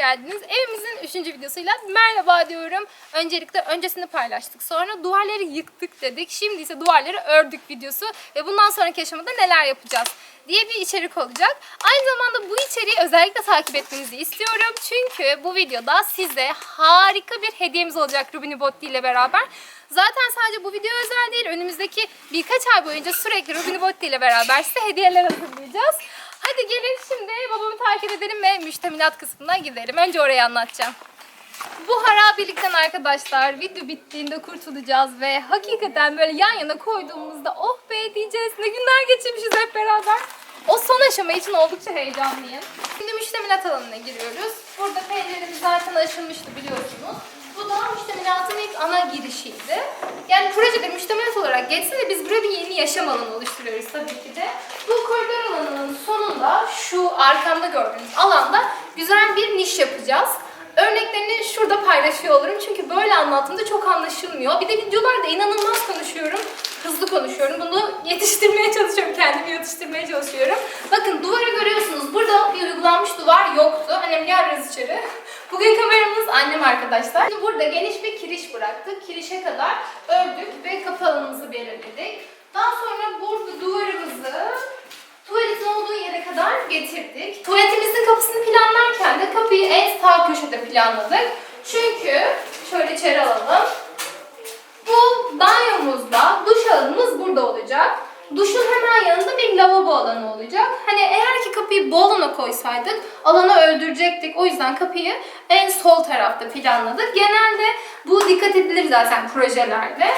geldiniz. Evimizin 3. videosuyla merhaba diyorum. Öncelikle öncesini paylaştık. Sonra duvarları yıktık dedik. Şimdi ise duvarları ördük videosu. Ve bundan sonraki aşamada neler yapacağız diye bir içerik olacak. Aynı zamanda bu içeriği özellikle takip etmenizi istiyorum. Çünkü bu videoda size harika bir hediyemiz olacak Rubini Botti ile beraber. Zaten sadece bu video özel değil. Önümüzdeki birkaç ay boyunca sürekli Rubini Botti ile beraber size hediyeler hazırlayacağız. Hadi gelin şimdi babamı takip edelim ve müştemilat kısmına gidelim. Önce orayı anlatacağım. Bu harabilikten arkadaşlar video bittiğinde kurtulacağız ve hakikaten böyle yan yana koyduğumuzda oh be diyeceğiz ne günler geçirmişiz hep beraber. O son aşama için oldukça heyecanlıyım. Şimdi müştemilat alanına giriyoruz. Burada penceremiz zaten aşılmıştı biliyorsunuz. Bu da müştemilatın ilk ana girişiydi. Yani projede müştemilat olarak geçse de biz buraya bir yeni yaşam alanı oluşturuyoruz tabii ki de. Bu koridor alanının sonunda şu arkamda gördüğünüz alanda güzel bir niş yapacağız. Örneklerini şurada paylaşıyor olurum çünkü böyle anlattığımda çok anlaşılmıyor. Bir de videolarda inanılmaz konuşuyorum. Hızlı konuşuyorum. Bunu yetiştirmeye çalışıyorum. Kendimi yetiştirmeye çalışıyorum. Bakın duvarı görüyorsunuz. Burada bir uygulanmış duvar yoktu. Annem gel biraz içeri. Bugün kameramız annem arkadaşlar. Şimdi burada geniş bir kiriş bıraktık. Kirişe kadar ördük ve kapı alanımızı belirledik. Daha sonra burada duvarımızı tuvaletin olduğu yere kadar getirdik. Tuvaletimizin kapısını planlarken de kapıyı en sağ köşede planladık. Çünkü şöyle içeri alalım. Bu banyomuzda duş alanımız burada olacak. Duşun hemen yanında bir lavabo alanı olacak. Hani eğer ki kapıyı bu alana koysaydık alanı öldürecektik. O yüzden kapıyı en sol tarafta planladık. Genelde bu dikkat edilir zaten projelerde.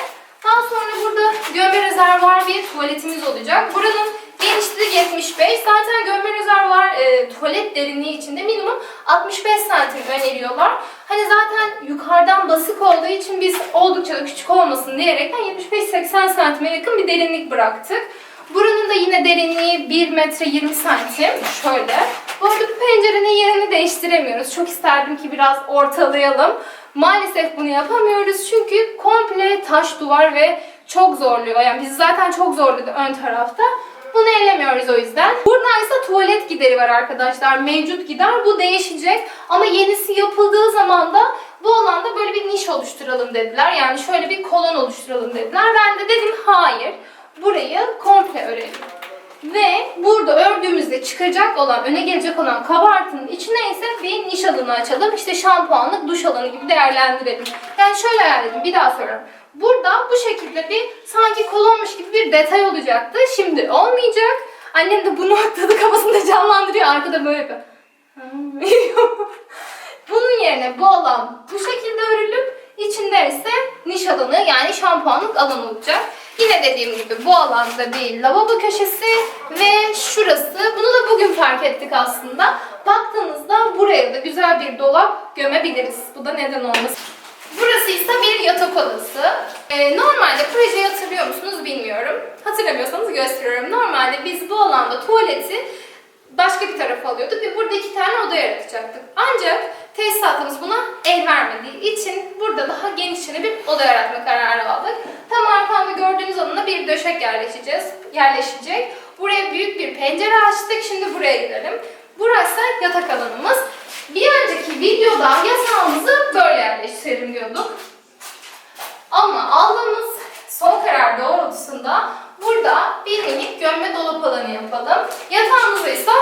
Daha sonra burada gömme rezervuar bir tuvaletimiz olacak. Buranın genişliği 75. Zaten gömme rezervuar e, tuvalet derinliği içinde minimum 65 santim öneriyorlar. Hani zaten yukarıdan basık olduğu için biz oldukça da küçük olmasın diyerekten 75-80 santime yakın bir derinlik bıraktık. Buranın da yine derinliği 1 metre 20 santim. Şöyle. Bu arada bu pencerenin yerini değiştiremiyoruz. Çok isterdim ki biraz ortalayalım. Maalesef bunu yapamıyoruz çünkü komple taş duvar ve çok zorluyor. Yani bizi zaten çok zorladı ön tarafta. Bunu ellemiyoruz o yüzden. Burada ise tuvalet gideri var arkadaşlar. Mevcut gider. Bu değişecek. Ama yenisi yapıldığı zaman da bu alanda böyle bir niş oluşturalım dediler. Yani şöyle bir kolon oluşturalım dediler. Ben de dedim hayır. Burayı komple örelim. Ve burada ördüğümüzde çıkacak olan, öne gelecek olan kabartının içine ise bir niş alanı açalım. İşte şampuanlık duş alanı gibi değerlendirelim. Yani şöyle edin, bir daha soruyorum. Burada bu şekilde bir sanki kolonmuş gibi bir detay olacaktı. Şimdi olmayacak. Annem de bunu atladı kafasında canlandırıyor. Arkada böyle yapıyor. Bunun yerine bu alan bu şekilde örülüp içinde ise niş alanı yani şampuanlık alan olacak. Yine dediğim gibi bu alanda bir lavabo köşesi ve şurası. Bunu da bugün fark ettik aslında. Baktığınızda buraya da güzel bir dolap gömebiliriz. Bu da neden olmasın. Burası ise bir yatak odası. Ee, normalde projeyi hatırlıyor musunuz bilmiyorum. Hatırlamıyorsanız gösteriyorum. Normalde biz bu alanda tuvaleti başka bir tarafa alıyorduk ve burada iki tane oda yaratacaktık. Ancak tesisatımız buna el vermediği için burada daha genişçe bir oda yaratma kararı aldık. Tam arkamda gördüğünüz alana bir döşek yerleşeceğiz, yerleşecek. Buraya büyük bir pencere açtık. Şimdi buraya gidelim. Burası yatak alanımız. Bir önceki videoda yatağımızı böyle yerleştirelim diyorduk. Ama aldığımız son karar doğrultusunda burada bir minik gömme dolap alanı yapalım. Yatağımızı ise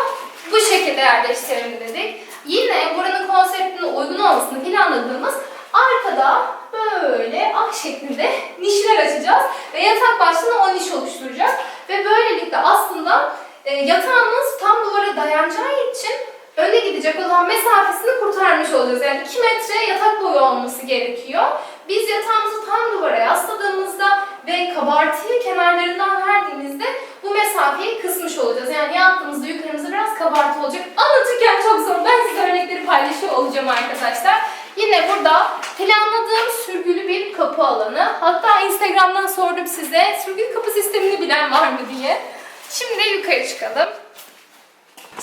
bu şekilde yerleştirelim dedik. Yine buranın konseptine uygun olmasını planladığımız arkada böyle ak şeklinde nişler açacağız. Ve yatak başlığına o niş oluşturacak. Ve böylelikle aslında e, yatağımız tam duvara dayanacağı için öne gidecek olan mesafesini kurtarmış olacağız. Yani 2 metre yatak boyu olması gerekiyor. Biz yatağımızı tam duvara yasladığımızda ve kabartıyı kenarlarından verdiğimizde bu mesafeyi kısmış olacağız. Yani yattığımızda yukarımızda biraz kabartı olacak. Anlatırken çok zor. Ben size örnekleri paylaşıyor olacağım arkadaşlar. Yine burada planladığım sürgülü bir kapı alanı. Hatta Instagram'dan sordum size sürgülü kapı sistemini bilen var mı diye. Şimdi yukarı çıkalım.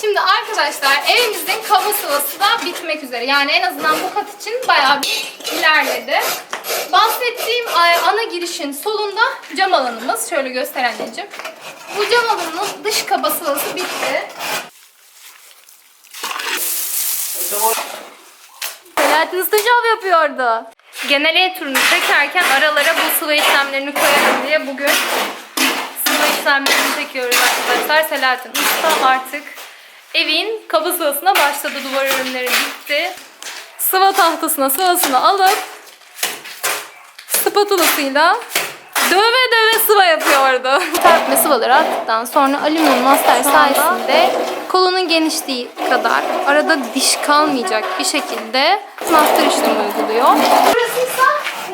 Şimdi arkadaşlar evimizin kaba sıvası da bitmek üzere. Yani en azından bu kat için bayağı bir ilerledi. Bahsettiğim ana girişin solunda cam alanımız. Şöyle göster anneciğim. Bu cam alanının dış kaba sıvası bitti. Selahattin şov yapıyordu. Genel ev turunu çekerken aralara bu sıvı işlemlerini koyalım diye bugün sıvı işlemlerini çekiyoruz arkadaşlar. Selahattin Usta artık evin kaba sıvasına başladı. Duvar ürünleri bitti. Sıva tahtasına sıvasını alıp spatulasıyla döve döve sıva yapıyordu. Serpme sıvaları attıktan sonra alüminyum master sayesinde kolonun genişliği kadar arada diş kalmayacak bir şekilde master işlemi uyguluyor. Burası ise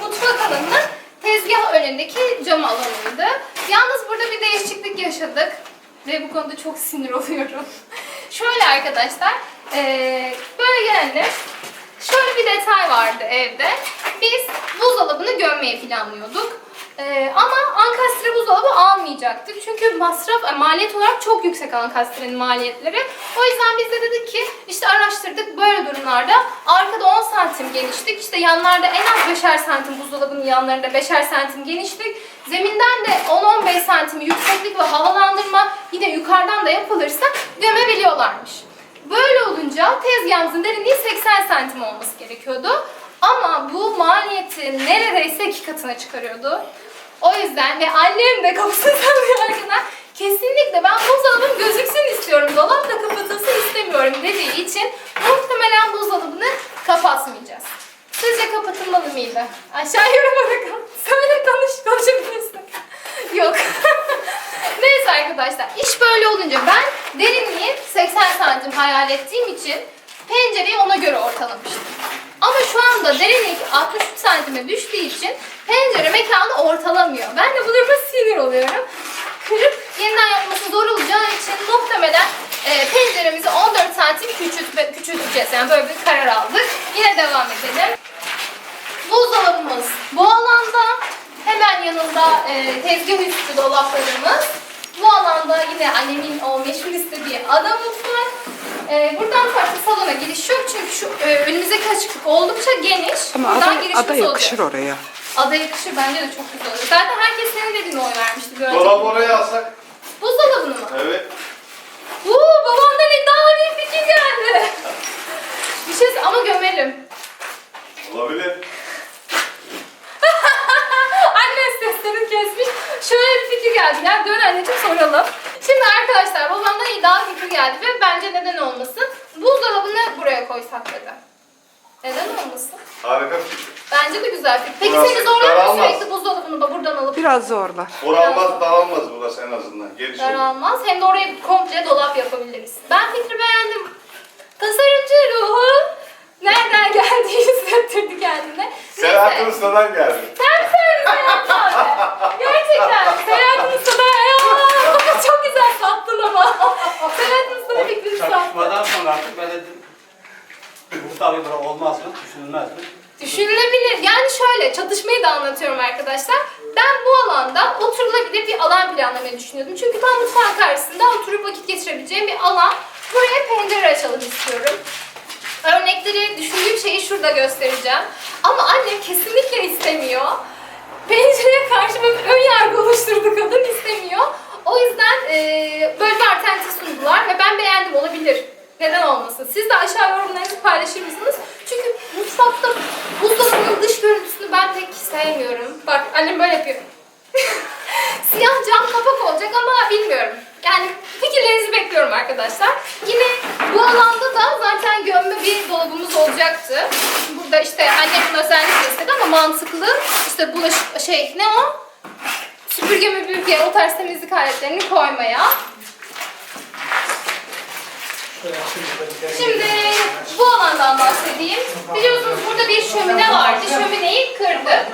mutfak alanının tezgah önündeki cam alanıydı. Yalnız burada bir değişiklik yaşadık ve bu konuda çok sinir oluyorum. Şöyle arkadaşlar, böyle gelelim. Şöyle bir detay vardı evde. Biz buzdolabını gömmeyi planlıyorduk. Ee, ama ankastre buzdolabı almayacaktık. Çünkü masraf, e, maliyet olarak çok yüksek ankastrenin maliyetleri. O yüzden biz de dedik ki işte araştırdık böyle durumlarda arkada 10 santim genişlik, işte yanlarda en az 5'er santim buzdolabının yanlarında 5'er santim genişlik, zeminden de 10-15 santim yükseklik ve havalandırma yine yukarıdan da yapılırsa gömebiliyorlarmış. Böyle olunca tezgahımızın derinliği 80 santim olması gerekiyordu. Ama bu maliyeti neredeyse iki katına çıkarıyordu. O yüzden ve annem de kapısını sallıyor arkadan. Kesinlikle ben buzdolabım gözüksün istiyorum, dolap da kapatılsın istemiyorum dediği için muhtemelen buzdolabını kapatmayacağız. Sizce kapatılmalı mıydı? Aşağı yoruma bırakın. Söyle konuş, konuşabilirsin. Yok. Neyse arkadaşlar iş böyle olunca ben derinliği 80 santim hayal ettiğim için pencereyi ona göre ortalamıştım. Ama şu anda derinlik 63 santime düştüğü için pencere mekanı ortalamıyor. Ben de bu duruma sinir oluyorum. Kırıp yeniden yapması zor olacağı için muhtemelen e, penceremizi 14 santim küçült, küçülteceğiz. Yani böyle bir karar aldık. Yine devam edelim. Buzdolabımız bu alanda. Yanında e, tezgah üstü dolaplarımız. Bu alanda yine annemin o meşhur istediği ada mutfak. E, buradan farklı salona giriş yok çünkü şu e, önümüzdeki açıklık oldukça geniş. Ama buradan ada, ada yakışır olacak. oraya. Ada yakışır bence de çok güzel olur. Zaten herkes senin dediğine oy vermişti. Böyle. Dolap oraya alsak. Buzdolabını mı? Evet. Uuu babamdan iddialı bir fikir geldi. bir şey ama gömelim. Olabilir. Anne seslerini kesmiş. Şöyle bir fikir geldi. Ya dön anneciğim soralım. Şimdi arkadaşlar babamdan iddialı fikir geldi ve bence neden olmasın? Buzdolabını buraya koysak dedi. Neden olmasın? Harika fikir. Bence de güzel fikir. Peki Burası seni zorlar mı daralmaz. sürekli buzdolabını da buradan alıp Biraz zorlar. Oralmaz, dağılmaz burası en azından. Geniş olur. daralmaz? Hem de oraya komple dolap yapabiliriz. Ben fikri beğendim. Tasarımcı ruhu nereden geldiği hissettirdi kendine. Selahattin Neyse. Usta'dan geldi. Sen söyledin Selahattin abi. Gerçekten. Selahattin Usta'da ya. Çok güzel sattın ama. Selahattin Usta'nın fikrini sattın. Çakışmadan sonra artık ben dedim bu tabii böyle olmaz mı, düşünülmez mi? Düşünülebilir. Yani şöyle çatışmayı da anlatıyorum arkadaşlar. Ben bu alanda oturulabilir bir alan planlamayı düşünüyordum. Çünkü tam mutfağın karşısında oturup vakit geçirebileceğim bir alan. Buraya pencere açalım istiyorum. Örnekleri düşündüğüm şeyi şurada göstereceğim. Ama annem kesinlikle istemiyor. Pencereye karşı böyle ön yargı oluşturdu kadın istemiyor. O yüzden eee, böyle bir alternatif sundular ve ben beğendim olabilir. Neden olmasın? Siz de aşağı yorumlarınızı paylaşır mısınız? Çünkü mutfakta buzdolabının dış görüntüsünü ben pek sevmiyorum. Bak annem böyle yapıyor. Siyah cam kapak olacak ama bilmiyorum. Yani fikirlerinizi bekliyorum arkadaşlar. Yine bu alanda da zaten gömme bir dolabımız olacaktı. Burada işte annemin özellikle istedi ama mantıklı. İşte bulaşık şey ne o? Süpürge müpürge o tarz temizlik aletlerini koymaya. Şimdi bu alandan bahsedeyim. Biliyorsunuz burada bir şömine vardı. Şömineyi kırdı.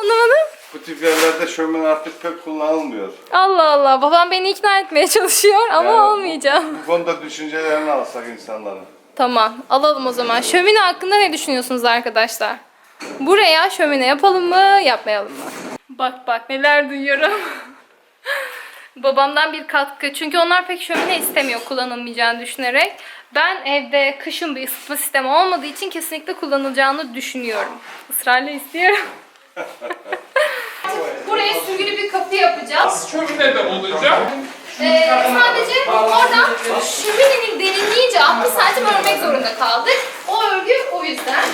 Anlamadım. Bu tip yerlerde şömine artık pek kullanılmıyor. Allah Allah. Babam beni ikna etmeye çalışıyor ama Yani olmayacak. Bu konuda düşüncelerini alsak insanların. Tamam. Alalım o zaman. Şömine hakkında ne düşünüyorsunuz arkadaşlar? Buraya şömine yapalım mı, yapmayalım mı? Bak bak neler duyuyorum babamdan bir katkı. Çünkü onlar pek şömine istemiyor kullanılmayacağını düşünerek. Ben evde kışın bir ısıtma sistemi olmadığı için kesinlikle kullanılacağını düşünüyorum. Israrla istiyorum. Buraya sürgülü bir kapı yapacağız. Şömine de olacak. Ee, sadece oradan şöminenin derinliğince 60 santim örmek zorunda kaldık. O örgü o yüzden.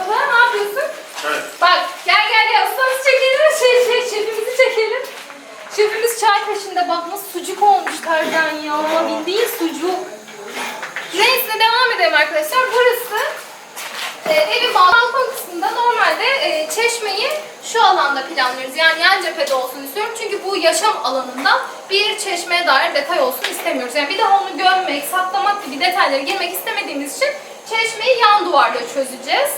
Baba ne yapıyorsun? Evet. Bak gel gel gel ustamızı çekelim, şey, şey, şefimizi çekelim nasıl sucuk olmuş Tarzan ya. Bildiğin sucuk. Neyse devam edelim arkadaşlar. Burası e, evin balkon kısmında normalde e, çeşmeyi şu alanda planlıyoruz. Yani yan cephede olsun istiyorum. Çünkü bu yaşam alanında bir çeşmeye dair detay olsun istemiyoruz. Yani bir daha onu gömmek, saklamak gibi detaylara girmek istemediğimiz için çeşmeyi yan duvarda çözeceğiz.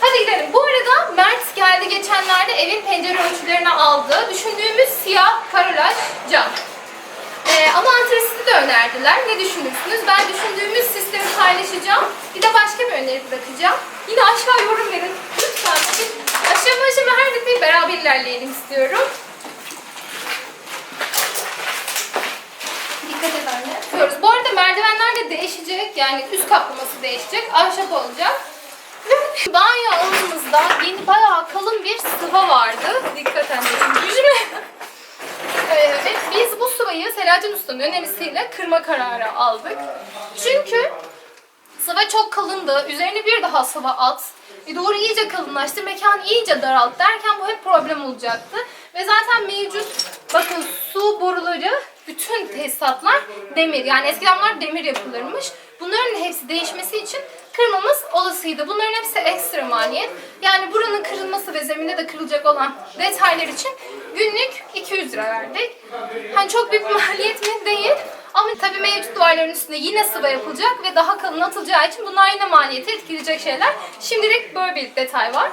Hadi gidelim. Bu arada Mert geldi geçenlerde evin pencere ölçülerini aldı. Düşündüğümüz siyah karolaj cam. Ee, ama antrasiti de önerdiler. Ne düşünürsünüz? Ben düşündüğümüz sistemi paylaşacağım. Bir de başka bir öneri bırakacağım. Yine aşağı yorum verin. Lütfen. Aşama aşama her detayı beraber ilerleyelim istiyorum. Dikkat. Diyoruz. Bu arada merdivenler de değişecek. Yani üst kaplaması değişecek. Ahşap olacak. Banyo alanımızda yeni bayağı kalın bir sıva vardı. Dikkat anneciğim. Düşme. Ee, ve biz bu sıvayı Selahattin Usta'nın önerisiyle kırma kararı aldık. Çünkü sıva çok kalındı. Üzerine bir daha sıva at. E doğru iyice kalınlaştı. Mekan iyice daralt derken bu hep problem olacaktı. Ve zaten mevcut bakın su boruları bütün tesisatlar demir. Yani eskiden bunlar demir yapılırmış. Bunların hepsi değişmesi için kırmamız olasıydı. Bunların hepsi ekstra maliyet. Yani buranın kırılması ve zeminde de kırılacak olan detaylar için günlük 200 lira verdik. Hani çok büyük maliyet mi? Değil. Ama tabii mevcut duvarların üstünde yine sıva yapılacak ve daha kalın atılacağı için bunlar yine maliyeti etkileyecek şeyler. Şimdilik böyle bir detay var.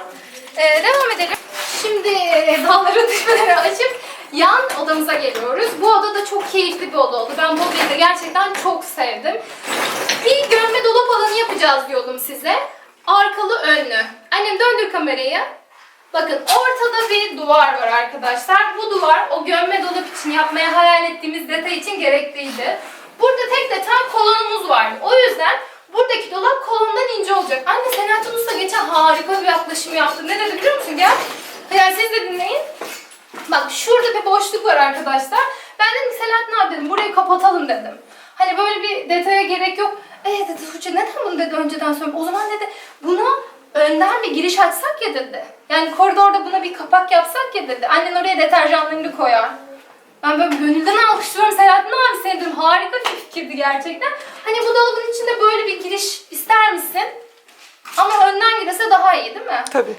Ee, devam edelim. Şimdi dalları düşmeleri açıp yan odamıza geliyoruz. Bu oda da çok keyifli bir oda oldu. Ben bu odayı da gerçekten çok sevdim. Bir gömme dolap alanı yapacağız diyordum size. Arkalı önlü. Annem döndür kamerayı. Bakın ortada bir duvar var arkadaşlar. Bu duvar o gömme dolap için yapmaya hayal ettiğimiz detay için gerekliydi. Burada tek detay kolonumuz vardı. O yüzden buradaki dolap kolondan ince olacak. Anne Selahattin Usta geçen harika bir yaklaşım yaptı. Ne dedi biliyor musun? Gel. Yani siz de dinleyin. Bak şurada bir boşluk var arkadaşlar. Ben dedim Selahattin abi dedim burayı kapatalım dedim. Hani böyle bir detaya gerek yok. E dedi Tuğçe neden bunu dedi önceden söyle. O zaman dedi buna önden bir giriş açsak ya dedi. Yani koridorda buna bir kapak yapsak ya dedi. Annen oraya deterjanlarını koyar. Ben böyle gönülden alkışlıyorum Selahattin abi seni. Harika bir fikirdi gerçekten. Hani bu dolabın içinde böyle bir giriş ister misin? Ama önden girese daha iyi değil mi? Tabii.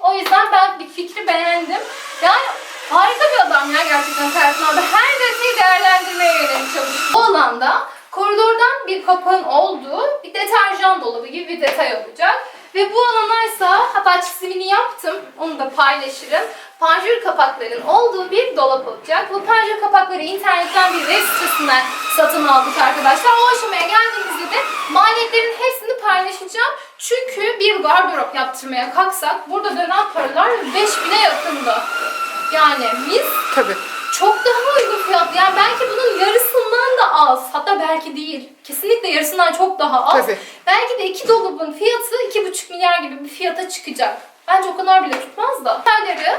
O yüzden ben bir fikri beğendim. Yani harika bir adam ya gerçekten Serkan. Her detayı değerlendirmeye yönelik çalışıyor. Bu alanda koridordan bir kapağın olduğu bir deterjan dolabı gibi bir detay olacak. Ve bu alanaysa hatta çizimini yaptım. Onu da paylaşırım. Panjur kapakların olduğu bir dolap olacak. Bu panjur kapakları internetten bir web sitesinden satın aldık arkadaşlar. O aşamaya geldiğimizde de maliyetlerin hepsini paylaşacağım. Çünkü bir gardırop yaptırmaya kalksak burada dönen paralar 5000'e yakında. Yani biz Tabii. çok daha uygun fiyatlı. Yani belki bunun yarısından da az. Hatta belki değil. Kesinlikle yarısından çok daha az. Tabii. Belki de iki dolabın fiyatı iki buçuk milyar gibi bir fiyata çıkacak. Bence o kadar bile tutmaz da. Detayları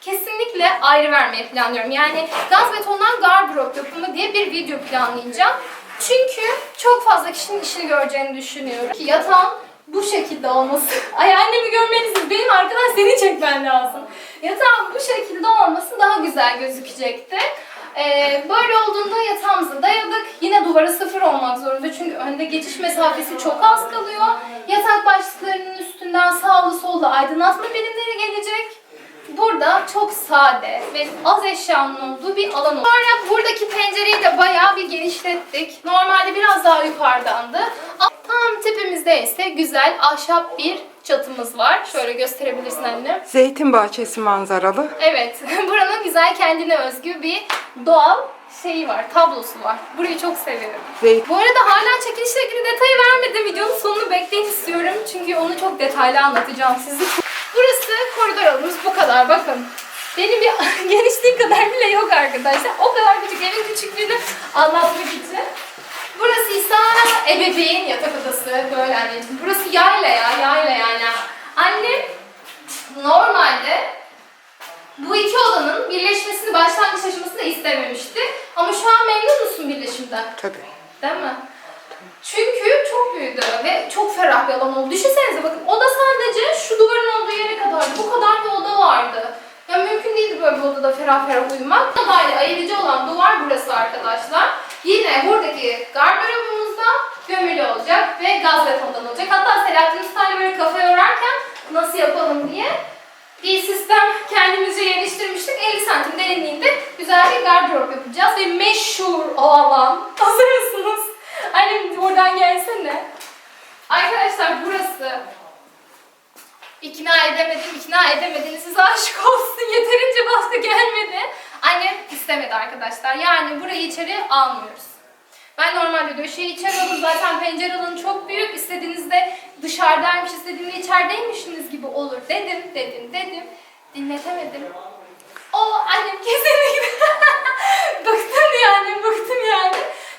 kesinlikle ayrı vermeyi planlıyorum. Yani gaz betondan gardırop yapımı diye bir video planlayacağım. Çünkü çok fazla kişinin işini göreceğini düşünüyorum. Ki yatağın bu şekilde olması. Ay annemi görmelisiniz. Benim arkadan seni çekmen lazım. Yatağın bu şekilde olması daha güzel gözükecekti. Ee, böyle olduğunda yatağımıza dayadık. Yine duvara sıfır olmak zorunda çünkü önde geçiş mesafesi çok az kalıyor. Yatak başlıklarının üstünden sağlı sollu aydınlatma birimleri gelecek. Burada çok sade ve az eşyanın olduğu bir alan oldu. Sonra buradaki pencereyi de bayağı bir genişlettik. Normalde biraz daha yukarıdandı. Tepemizde ise güzel ahşap bir çatımız var. Şöyle gösterebilirsin anne. Zeytin bahçesi manzaralı. Evet, buranın güzel kendine özgü bir doğal şeyi var, tablosu var. Burayı çok seviyorum. Zeytin. Bu arada hala çekilişle ilgili detayı vermedim. Videonun sonunu bekleyin istiyorum. Çünkü onu çok detaylı anlatacağım size. Burası koridor alanımız bu kadar bakın. Benim bir genişliği kadar bile yok arkadaşlar. O kadar küçük evin küçüklüğünü anlatmak için. Burası ise ebeveyn yatak odası böyle anneciğim. Burası yayla ya, yayla yani. Annem normalde bu iki odanın birleşmesini başlangıç aşamasında istememişti. Ama şu an memnun musun birleşimden? Tabii. Değil mi? Çünkü çok büyüdü ve çok ferah bir alan oldu. Düşünsenize bakın oda sadece şu duvarın olduğu yere kadar bu kadar bir oda vardı. Ya mümkün değildi böyle bir odada ferah ferah uyumak. Odayla ayırıcı olan duvar burası arkadaşlar. Yine buradaki gardırobumuzda gömülü olacak ve gaz betondan olacak. Hatta Selahattin Usta'yla böyle kafa yorarken nasıl yapalım diye bir sistem kendimizce geliştirmiştik. 50 santim derinliğinde güzel bir gardırop yapacağız ve meşhur o alan. Hazır mısınız? Annem oradan gelsene. Arkadaşlar burası İkna edemedim, ikna edemediniz. Size aşık olsun. Yeterince baskı gelmedi. Annem istemedi arkadaşlar. Yani burayı içeri almıyoruz. Ben normalde döşeyi içeri alır. Zaten pencere alanı çok büyük. İstediğinizde dışarıdaymış, istediğinizde içerideymişsiniz gibi olur. Dedim, dedim, dedim. Dinletemedim. O annem kesinlikle. bıktım yani, bıktım yani.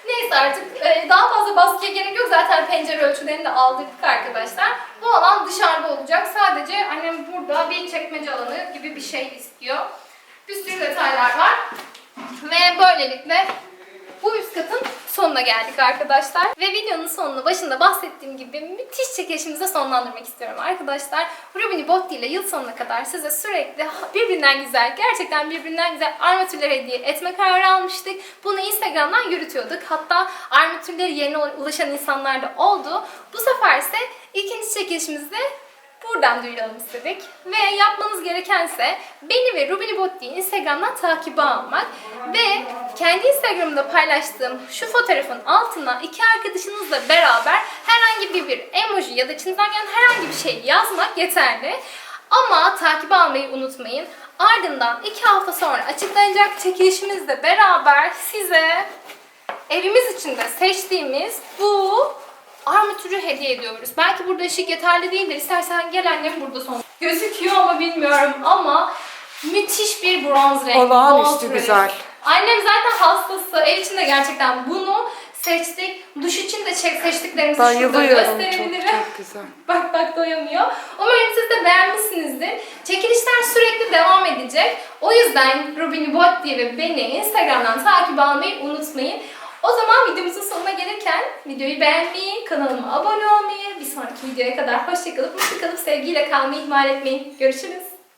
Neyse artık e, daha fazla baskıya gerek yok. Zaten pencere ölçülerini de aldırdık arkadaşlar. Bu alan dışarıda olacak. Sadece annem burada bir çekmece alanı gibi bir şey istiyor. Bir sürü detaylar var. Ve böylelikle bu üst katın sonuna geldik arkadaşlar. Ve videonun sonunu başında bahsettiğim gibi müthiş çekilişimize sonlandırmak istiyorum arkadaşlar. Rubini Botti ile yıl sonuna kadar size sürekli birbirinden güzel, gerçekten birbirinden güzel armatürler hediye etme kararı almıştık. Bunu Instagram'dan yürütüyorduk. Hatta armatürleri yerine ulaşan insanlar da oldu. Bu sefer ise ikinci çekilişimizde Buradan duyuralım istedik. Ve yapmanız gerekense beni ve Rubini Botti'yi Instagram'dan takibe almak ve kendi Instagram'da paylaştığım şu fotoğrafın altına iki arkadaşınızla beraber herhangi bir, bir emoji ya da içinizden gelen herhangi bir şey yazmak yeterli. Ama takibe almayı unutmayın. Ardından iki hafta sonra açıklanacak çekilişimizle beraber size evimiz içinde seçtiğimiz bu armatürü hediye ediyoruz. Belki burada ışık yeterli değildir. İstersen gel annem burada son. Gözüküyor ama bilmiyorum ama müthiş bir bronz rengi. Olağanüstü güzel. Annem zaten hastası. Ev içinde gerçekten bunu seçtik. Duş için de çek seçtiklerimizi şurada Bayılıyorum. Çok, gösterebilirim. çok güzel. Bak bak doyamıyor. Umarım siz de beğenmişsinizdir. Çekilişler sürekli devam edecek. O yüzden Rubini Botti ve beni Instagram'dan takip almayı unutmayın. O zaman videomuzun sonuna gelirken videoyu beğenmeyi, kanalıma abone olmayı, bir sonraki videoya kadar hoşçakalıp, mutlu kalıp sevgiyle kalmayı ihmal etmeyin. Görüşürüz.